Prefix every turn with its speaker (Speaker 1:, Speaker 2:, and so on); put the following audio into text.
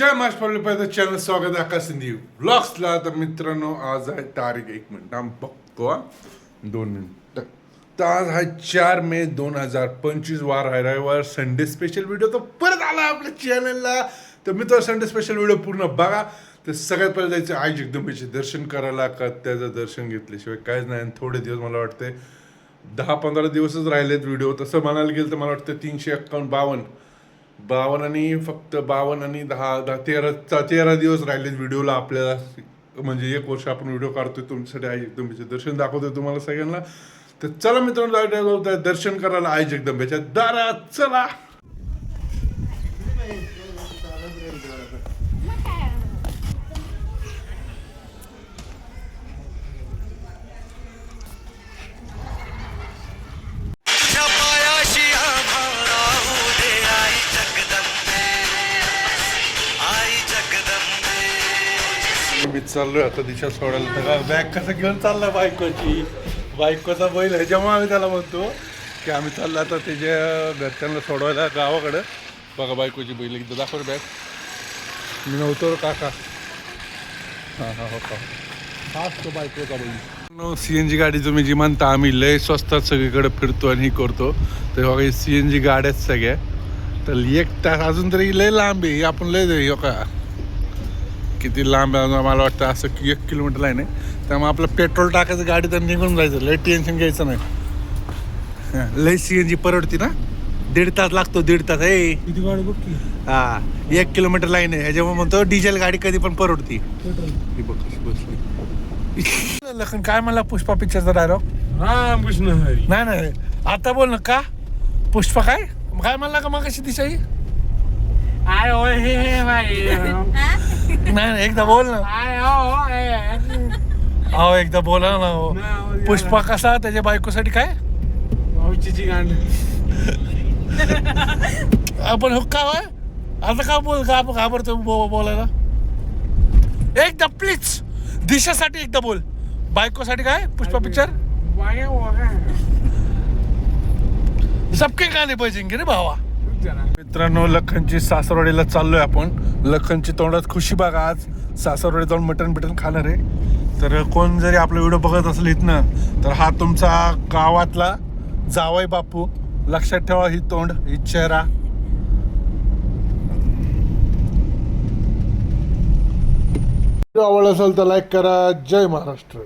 Speaker 1: महाराष्ट्र पडले पाहिजे चॅनल स्वागत आहे आकाश सिंधी. ब्लॉग्सला तर मित्रांनो आज आहे तारीख एक मिनिट. आम्ही बघतो हा. दोन मिनिट. तर आज आहे चार मे दोन हजार पंचवीस वार आहे रविवार. संडे स्पेशल व्हिडिओ तर परत आला आपल्या चॅनलला तर मित्र संडे स्पेशल व्हिडिओ पूर्ण बघा. तर सगळ्यात पहिले जायचं आई जगदंबेचे दर्शन करायला. का त्याचं दर्शन घेतल्याशिवाय काहीच नाही. आणि थोडे दिवस मला वाटते दहा पंधरा दिवसच राहिलेत व्हिडिओ तसं म्हणायला गेलं तर मला वाटतं तीनशे एक्कावन्न बावन्न. बावन्नानी आणि फक्त बावन्नानी आणि दहा दहा तेरा तेरा दिवस राहिले व्हिडिओला आपल्याला. म्हणजे एक वर्ष आपण व्हिडिओ काढतोय तुमच्यासाठी आई जगदंबेचे दर्शन दाखवतोय तुम्हाला सगळ्यांना. तर चला मित्रांनो दर्शन करायला आई जगदंबेच्या दारात. चला. मी चाललोय आता दिशा सोडायला. तर बॅग कसं घेऊन चालला बायकोची? बायकोचा बैल ह्याच्यामुळे आम्ही त्याला म्हणतो की आम्ही चाललो आता त्याच्या घरच्यांना सोडवायला गावाकडं. बघा बायकोची बैल एकदा दाखव बॅग मी नव्हतो काका. हां हां हो, हो. का हाच तो बायकोचा बैल. सी एन जी गाडी तुम्ही जी म्हणता आम्ही लय स्वस्तात सगळीकडे फिरतो आणि करतो. तर बघा सी एन जी गाड्याच सगळ्या. तर एक तास अजून तरी लय लांब आहे आपण लय जाऊ का किती लांब आहे मला वाटतं असं की एक किलोमीटर आहे. नाही त्यामुळे आपलं पेट्रोल टाकायचं गाडी तर निघून जायचं लय टेन्शन घ्यायचं नाही. लय सी एन जी परवडती ना? दीड तास लागतो दीड तास. ए.
Speaker 2: किती गाडी बघ की
Speaker 1: हा एक किलोमीटर लाईन आहे. ह्याच्यामुळे म्हणतो डिझेल गाडी कधी पण परवडती. ही लखन काय म्हणला पुष्पा पिक्चरचा डायलॉग
Speaker 2: राम कृष्ण हरी.
Speaker 1: नाही नाही. आता बोल ना का? पुष्पा काय? काय म्हणला का मग कशी दिशाई
Speaker 2: आय हे हे भाई
Speaker 1: नाही नाही, एकदा बोल ना.
Speaker 2: हो आय
Speaker 1: अहो एकदा बोला ना हो. पुष्पा कसा त्याच्या बायकोसाठी काय?
Speaker 2: गांड.
Speaker 1: आपण हो का होय? आता का बोल का आपण घाबरतो बो- बोलायला? एकदा प्लीज दिशासाठी एकदा बोल. बायकोसाठी काय? पुष्पा पिक्चर
Speaker 2: वागे वागा
Speaker 1: सबके गाणे पाहिजे रे भावा. मित्रांनो लखनची सासरवाडीला चाललोय आपण. लखनची तोंडात खुशी बघा आज. सासरवाडी जाऊन मटन बिटन खाणार आहे. तर कोण जरी आपला व्हिडिओ बघत असेल इथनं तर हा तुमचा गावातला जावई बापू. लक्षात ठेवा ही तोंड ही चेहरा. आवड असेल तर लाईक करा. जय महाराष्ट्र.